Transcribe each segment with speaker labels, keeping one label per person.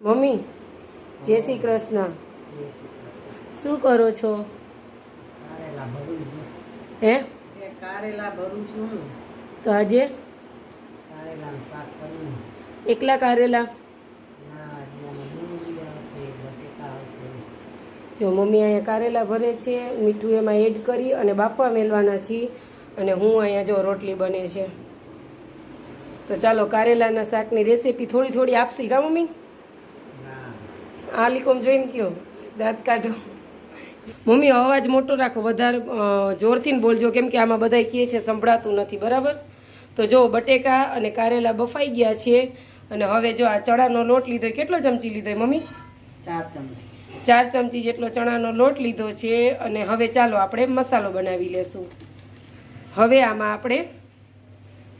Speaker 1: Mummy, જય શ્રી કૃષ્ણ. શું કરો છો? હે?
Speaker 2: કારેલા ભરું છું
Speaker 1: તો આજે? એકલા કારેલા? જો મમ્મી અહીંયા કારેલા ભરે છે, મીઠું એમાં એડ કરી અને બાપા મેલવાના છીએ અને હું અહીંયા જો રોટલી બને છે. તો ચાલો કારેલાના શાકની રેસીપી થોડી થોડી આપશી, કા મમ્મી? આ લીકોમ જોઈને કયો? દાંત કાઢો. મમ્મી અવાજ મોટો રાખો વધારે જોરથી ને બોલજો કેમ કે આમાં બધા કહે છે સંભળાતું નથી બરાબર? તો જો બટેકા અને કારેલા બફાઈ ગયા છે અને હવે જો આ ચણાનો લોટ લીધો કેટલો ચમચી લીધો મમ્મી?
Speaker 2: ચાર ચમચી.
Speaker 1: ચાર ચમચી જેટલો ચણાનો લોટ લીધો છે અને હવે ચાલો આપણે મસાલો બનાવી લેશું. હવે આમાં આપણે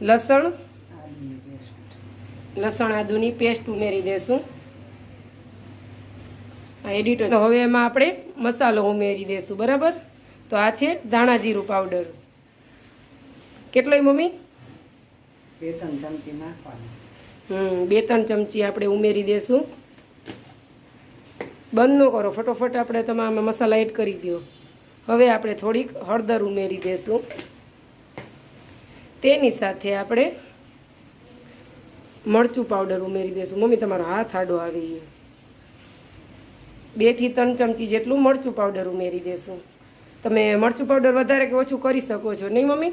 Speaker 1: લસણ લસણ આદુની પેસ્ટ ઉમેરી દેશું. એડિટર તો હવે એમાં આપણે મસાલો ઉમેરી દઈશું બરાબર? તો આ છે ધાણા જીરું પાવડર કેટલોય મમ્મી?
Speaker 2: બે ત્રણ ચમચી નાખવાની.
Speaker 1: હમ બે ત્રણ ચમચી આપણે ઉમેરી દઈશું બંધ ન કરો ફટોફટ આપણે તમે આમાં મસાલા એડ કરી દો. હવે આપણે થોડીક હળદર ઉમેરી દઈશું તેની સાથે આપણે મરચું પાવડર ઉમેરી દઈશું મમ્મી તમારો હાથ આડો આવી બે થી ત્રણ ચમચી જેટલું મરચું પાવડર ઉમેરી દેશું. તમે મરચું પાવડર વધારે કે ઓછું કરી શકો છો નહીં મમ્મી?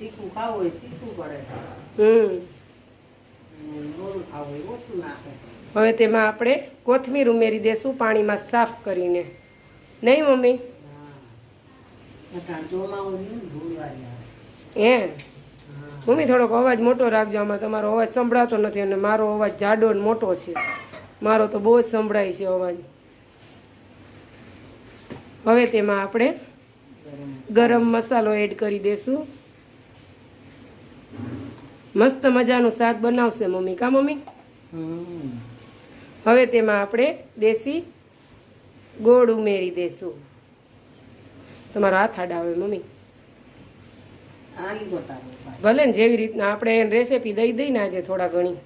Speaker 2: તીખું ખાવું હોય તીખું પડે.
Speaker 1: હમ.
Speaker 2: નાખે.
Speaker 1: હવે તેમાં આપણે કોથમીર ઉમેરી દેશું પાણીમાં સાફ કરીને. નહીં મમ્મી?
Speaker 2: હા.
Speaker 1: મમ્મી થોડોક અવાજ મોટો રાખજો આમાં તમારો અવાજ સંભળાતો નથી અને મારો અવાજ જાડો ને મોટો છે. મારો તો બહુ જ સંભળાય છે અવાજ. હવે તેમાં આપણે
Speaker 2: ગરમ
Speaker 1: મસાલો એડ કરી દેશું. મસ્ત મજાનું શાક બનાવશે મમ્મી કા મમ્મી? હવે તેમાં આપણે દેશી ગોળ ઉમેરી દેશું. તમારો હાથ આડાવે મમ્મી. ભલે ને જેવી રીતના આપણે રેસીપી દઈ દઈ ને આજે થોડા ઘણી.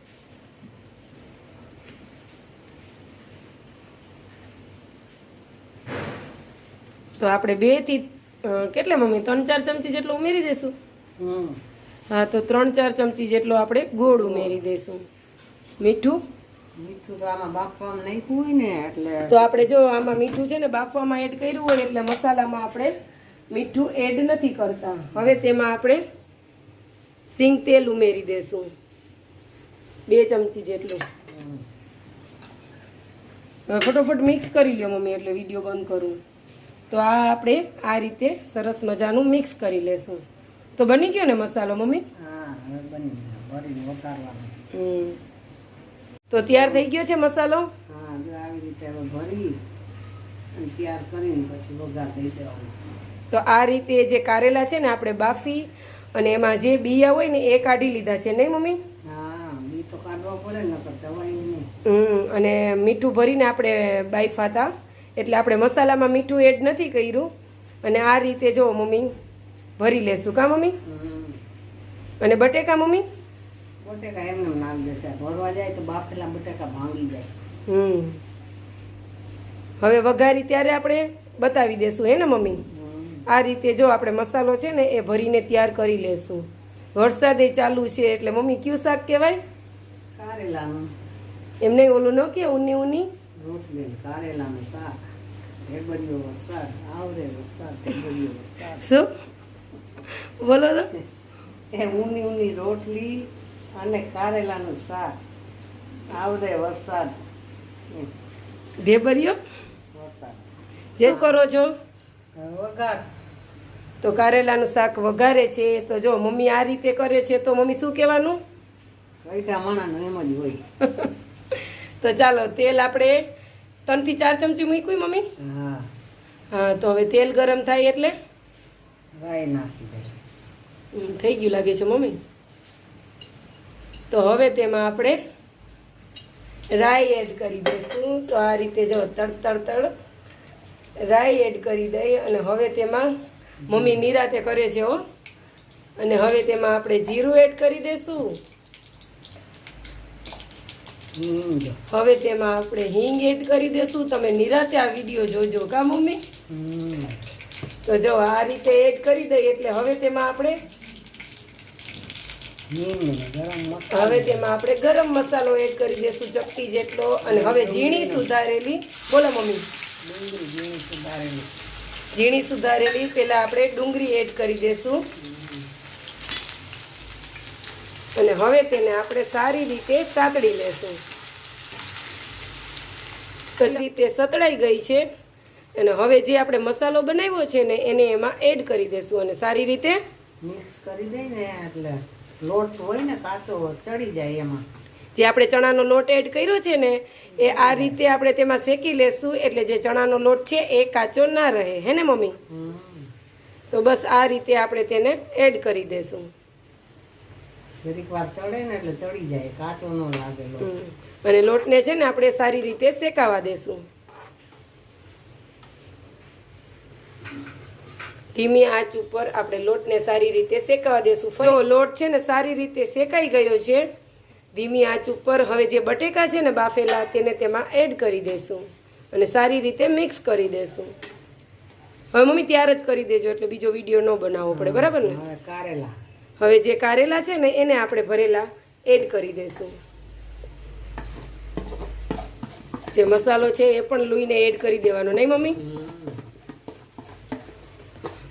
Speaker 1: તો આપણે બેથી કેટલા મમ્મી? ત્રણ ચાર ચમચી જેટલું ઉમેરી દેશું?
Speaker 2: હમ.
Speaker 1: હા તો ત્રણ ચાર ચમચી જેટલો આપણે ગોળ ઉમેરી દેશું. મીઠું?
Speaker 2: મીઠું તો આમાં બાફવામાં નાખ્યું હોય ને એટલે
Speaker 1: તો આપણે જો આમાં મીઠું છે ને બાફવામાં એડ કર્યું હોય એટલે મસાલામાં આપણે મીઠું એડ નથી કરતા. હવે તેમાં આપણે સિંગ તેલ ઉમેરી દેશું. બે ચમચી જેટલું. હવે ફટોફટ મિક્સ કરી લ્યો મમ્મી એટલે વીડિયો બંધ કરું. તો આ આપણે આ રીતે સરસ મજાનું મિક્સ કરી લેશું. તો બની ગયો ને મસાલો મમ્મી. તો તૈયાર થઈ ગયો છે મસાલો? તો આ રીતે જે કારેલા છે ને આપણે બાફી અને એમાં જે બીયા હોય ને એ કાઢી લીધા છે નહીં મમ્મી? હમ અને મીઠું ભરીને આપણે બાઈફાતા એટલે આપણે મસાલામાં મીઠું એડ નથી કર્યું. અને આ રીતે જો મમ્મી ભરી લેશું કા મમ્મી? અને બટેકા મમ્મી?
Speaker 2: બટેકા એમને નામ દેશે ભરવા જાય તો બાફેલા બટેકા ભાંગી જાય.
Speaker 1: હમ. હવે વઘારી ત્યારે આપણે બતાવી દેશું હે ને મમ્મી? આ રીતે જો આપણે મસાલો છે ને એ ભરીને તૈયાર કરી લેશું. વરસાદે ચાલુ છે એટલે મમ્મી કયું શાક કહેવાય?
Speaker 2: કારેલાનું.
Speaker 1: એમ નહીં ઓલું ન કે ઉની ઊની
Speaker 2: રોટલી ને કારેલાનું શાક ઢેબરિયો વરસાદ આવરે વરસાદ ઢેબરિયો વરસાદ.
Speaker 1: શું? બોલો તો.
Speaker 2: એ ઊની ઊની રોટલી અને કારેલાનું શાક આવરે વરસાદ.
Speaker 1: ઢેબરિયો?
Speaker 2: વરસાદ.
Speaker 1: જે કરો છો?
Speaker 2: વઘાર.
Speaker 1: તો કારેલાનું શાક વઘારે છે તો જો મમ્મી આ રીતે કરે છે તો મમ્મી શું કહેવાનું?
Speaker 2: ગઈઢા માણાનું એમ જ હોય.
Speaker 1: તો ચાલો તેલ આપણે ત્રણથી ચાર ચમચી મૂક્યું મમ્મી?
Speaker 2: હા.
Speaker 1: હા તો હવે તેલ ગરમ થાય એટલે?
Speaker 2: રાઈ નાખી દે.
Speaker 1: થઈ ગયું લાગે છે મમ્મી. તો હવે તેમાં આપણે રાઈ એડ કરી દઈશું. તો આ રીતે જો તડ તડ તડ રાઈ એડ કરી દઈ અને હવે તેમાં મમ્મી નિરાતે કરે છે હો. અને હવે તેમાં આપણે જીરું એડ કરી દઈશું. હવે તેમાં આપણે હિંગ એડ કરી દેશું. તમે નિરાતે આ વીડિયો જોજો કા મમ્મી? તો જો આ રીતે એડ કરી દઈએ એટલે હવે તેમાં આપણે હવે તેમાં આપણે ગરમ મસાલો એડ કરી દેશું ચપટી જેટલો. અને હવે ઝીણી સુધારેલી. બોલો મમ્મી.
Speaker 2: ઝીણી સુધારેલી.
Speaker 1: ઝીણી સુધારેલી. પેલા આપણે ડુંગળી એડ કરી દેશું. અને હવે તેને આપણે સારી રીતે સાતડી લેશું. તો રીતે સતળાઈ ગઈ છે અને હવે જે આપણે મસાલો બનાવ્યો છે ને એને એમાં એડ કરી દેશું અને સારી રીતે
Speaker 2: મિક્સ કરી દઈને એટલે લોટ હોય ને કાચો ચડી જાય એમાં.
Speaker 1: જે આપણે ચણાનો લોટ એડ કર્યો છે ને એ આ રીતે આપણે તેમાં શેકી લેશું એટલે જે ચણાનો લોટ છે એ કાચો ના રહે. હે ને મમ્મી? તો બસ આ રીતે આપણે તેને એડ કરી દેશું.
Speaker 2: જરીક વાર ચડે ને એટલે ચડી જાય કાચો ન લાગે લોટ.
Speaker 1: અને લોટને છે ને આપણે સારી રીતે શેકાવા દેશું. ધીમી આંચ ઉપર આપણે લોટને સારી રીતે શેકાવા દેશું. જો લોટ છે ને સારી રીતે શેકાઈ ગયો છે ધીમી આંચ ઉપર હવે જે બટેકા છે ને બાફેલા તેને તેમાં એડ કરી દેશું. અને સારી રીતે મિક્સ કરી દેશું. હવે મમ્મી ત્યાર જ કરી દેજો એટલે બીજો વીડિયો ન બનાવવો પડે બરાબર ને?
Speaker 2: કારેલા.
Speaker 1: હવે જે કારેલા છે ને એને આપણે ભરેલા એડ કરી દઈશું. જે મસાલો છે એ પણ લૂઈને એડ કરી દેવાનો નહીં મમ્મી.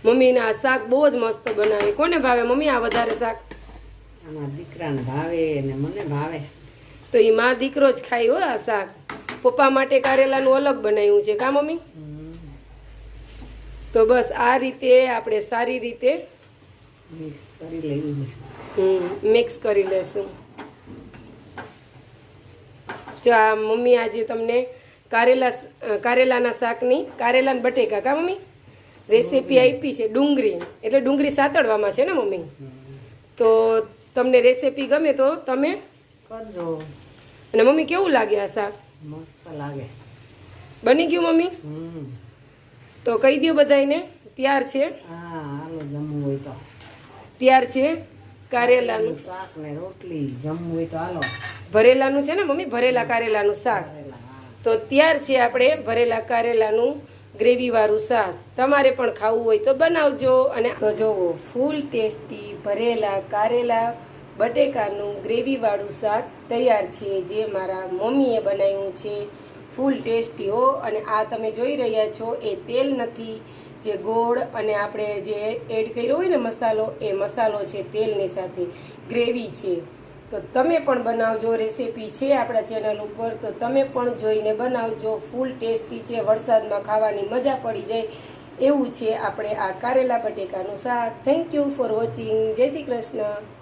Speaker 1: મમ્મીને આ શાક બહુ જ મસ્ત બનાવે. કોને ભાવે મમ્મી આ વધારે શાક?
Speaker 2: દીકરાને ભાવે ને મને ભાવે.
Speaker 1: તો એ માં દીકરો જ ખાય હો આ શાક. પપ્પા માટે કારેલાનું અલગ બનાવ્યું છે કા મમ્મી? તો બસ આ રીતે આપણે સારી રીતે
Speaker 2: મિક્સ કરી લેવું
Speaker 1: મિક્સ કરી લેશું. જો આ મમ્મી આજે તમને કારેલા કારેલાના શાકની કારેલા ને બટેકા કા મમ્મી? રેસીપી આપી છે ડુંગળી. એટલે ડુંગળી સાતડવામાં છે ને મમ્મી? તો તમને રેસીપી ગમે તો તમે
Speaker 2: કરજો.
Speaker 1: અને મમ્મી કેવું લાગે આ શાક?
Speaker 2: મસ્ત લાગે.
Speaker 1: બની ગયું મમ્મી? તો કહી દો બધાને તૈયાર છે?
Speaker 2: હા હાલો જમવું હોય તો.
Speaker 1: તૈયાર છે કારેલાનું.
Speaker 2: શાક ને રોટલી જમવું હોય તો હાલો.
Speaker 1: ભરેલાનું છે ને મમ્મી? ભરેલા કારેલાનું શાક. તો ત્યાર છે આપણે ભરેલા કારેલાનું ગ્રેવી વાળું શાક. તમારે પણ ખાવું હોય તો બનાવજો અને તો જોવો ફૂલ ટેસ્ટી ભરેલા કારેલા બટેકાનું ગ્રેવી વાળું શાક તૈયાર છે જે મારા મમ્મીએ બનાવ્યું છે. ફૂલ ટેસ્ટી હો અને આ તમે જોઈ રહ્યા છો એ તેલ નથી જે ગોળ અને આપણે જે એડ કર્યો હોય ને મસાલો, એ મસાલો છે તેલની સાથે ગ્રેવી છે. તો તમે પણ બનાવજો રેસીપી છે આપણા ચેનલ ઉપર. તો તમે પણ જોઈને બનાવજો. ફૂલ ટેસ્ટી છે. વરસાદમાં ખાવાની મજા પડી જાય એવું છે આપણે આ કારેલા બટેકાનું શાક. થેન્ક યુ ફોર વોચિંગ જય શ્રી કૃષ્ણ.